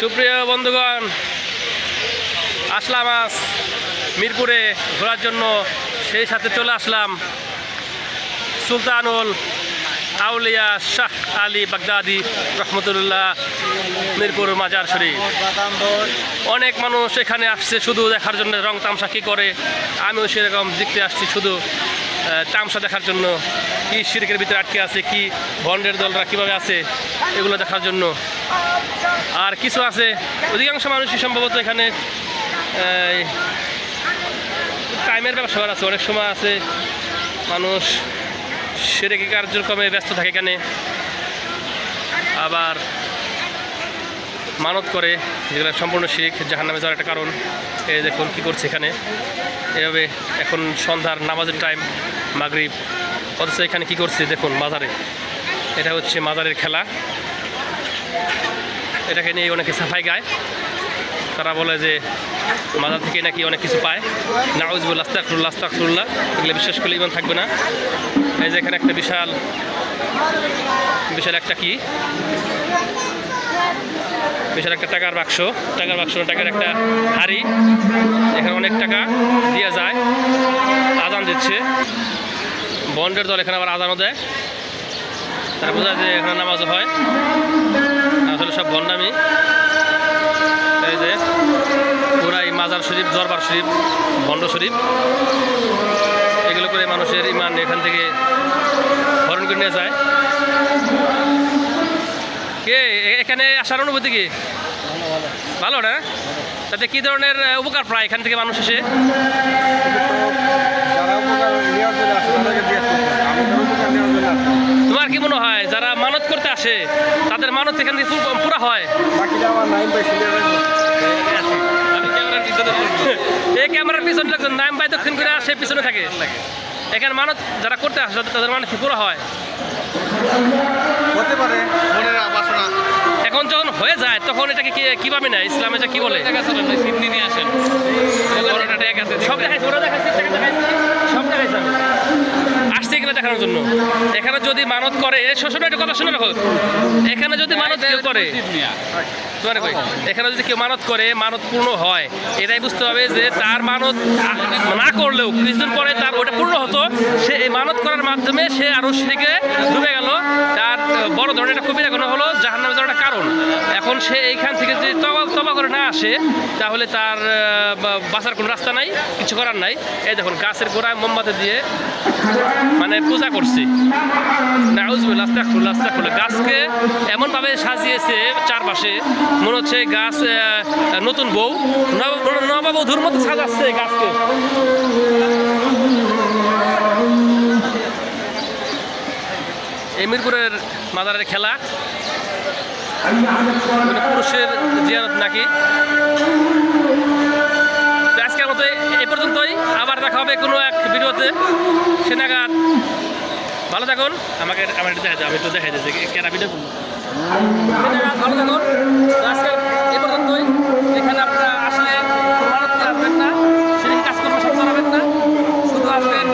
সুপ্রিয় বন্ধুগণ, আসলাম আজ মিরপুরে ঘোরার জন্য। সেই সাথে চলে আসলাম সুলতানুল আউলিয়া শাহ আলী বাগদাদি রহমতুল্লাহ মিরপুর মাজার শরীফ। অনেক মানুষ এখানে আসছে শুধু দেখার জন্য, রং তামসা কী করে। আমিও সেরকম দেখতে আসছি শুধু তামসা দেখার জন্য। কি সিরিকের ভিতরে আটকে আছে, কি ভন্ডের দলরা কীভাবে আছে, এগুলো দেখার জন্য। আর কিছু আছে। অধিকাংশ মানুষই সম্ভবত এখানে টাইমের ব্যবসা আছে। অনেক সময় আছে, মানুষ সেরেকি কার্যক্রমে ব্যস্ত থাকে এখানে। আবার মানত করে, যেগুলো সম্পূর্ণ শিখ জাহান নামে যাওয়ার একটা কারণ। এই দেখুন কী করছে এখানে। এভাবে এখন সন্ধ্যার নামাজের টাইম মাগরিব। অথচ এখানে কি করছে? দেখুন, মাজারে। এটা হচ্ছে মাজারের খেলা। এটাকে নিয়ে অনেকে সাফাই গায়। তারা বলে যে মাজার থেকে নাকি অনেক কিছু পায়। নাউজবুল আস্তাকুল্লা আস্তাকুল্লাহ এগুলো বিশ্বাস করলে ইমান থাকবে না। এই যে এখানে একটা বিশাল বিশাল একটা কি? বিশাল একটা টাকার বাক্স। টাকার বাক্স টাকার একটা হাড়ি। এখানে অনেক টাকা দেওয়া যায়। আজান দিচ্ছে। বন্ডের দল এখানে আবার আজানও দেয়। তারা বোঝা এখানে নামাজও হয়। আসলে সব ভণ্ডামি এই যে পুরাই মাজার শরীফ দরবার শরীফ ভণ্ড শরীফ। এগুলো করে মানুষের ইমান এখান থেকে হরণ করে নিয়ে যায়। কে? এখানে আসার অনুভূতি কি? ভালো না? তাতে কি ধরনের উপকার পায় এখান থেকে মানুষ এসে? তোমার কি মনে হয় যারা মানত করতে আসে তাদের মানত এখান থেকে পুরো- পুরা হয়। বাকিটা আমার নাইম বাই সিনিয়র এই ক্যামেরার পিছনে লোকজন নাম বাই দক্ষিণ করে সে পিছনে থাকে। এখানে মানত যারা করতে আসে তাদের মানত কি পুরো হয়। হতে পারে। মনের বাসনা এখন যখন হয়ে যায় তখন এটাকে কি কীভাবে নেয়? ইসলাম এটা কি বলে? হিন্দি নিয়ে আসেন। সব দেখাইছে ওরা দেখাইছে টাকা দেখাইছে সব দেখাইছে আমি। আসছে এখানে দেখানোর জন্য। এখানে যদি মানত করে শোষণ একটা কথা শুনে রাখো। এখানে যদি মানত কেউ করে তোমার কই, এখানে যদি কেউ মানত করে মানত পূর্ণ হয় এটাই বুঝতে হবে যে তার মানত না করলেও কিছুদিন পরে তার ওটা পূর্ণ হতো সে এই মানত করার মাধ্যমে সে আরও সেদিকে ডুবে গেল। বড় ধরনের একটা কবিরা কোনো হলো জাহান নামে যাওয়ার কারণ। এখন সে এইখান থেকে যদি তবা তবা করে না আসে, তাহলে তার বাঁচার কোনো রাস্তা নাই, কিছু করার নাই। এই দেখুন, গাছের গোড়ায় মোমবাতি দিয়ে মানে পূজা করছি। গাছকে এমনভাবে সাজিয়েছে চারপাশে, মনে হচ্ছে গাছ নতুন বউ, নব- নববধূর মতো সাজাচ্ছে গাছকে। এই মিরপুরের মাদারের খেলা। পুরুষের জিয়ারত নাকি। আজকের মতো এই পর্যন্তই। আবার দেখা হবে কোনো এক ভিডিওতে। সে নাগাদ ভালো থাকুন। আমাকে আমার দেখা যায় আমি একটু দেখাই দিচ্ছি কেনা ভিডিও ভালো থাকুন। এ পর্যন্তই। এখানে আপনারা আসলে থাকবেন না। সেদিন কাজ করবেন সব চালাবেন না। শুধু আসবেন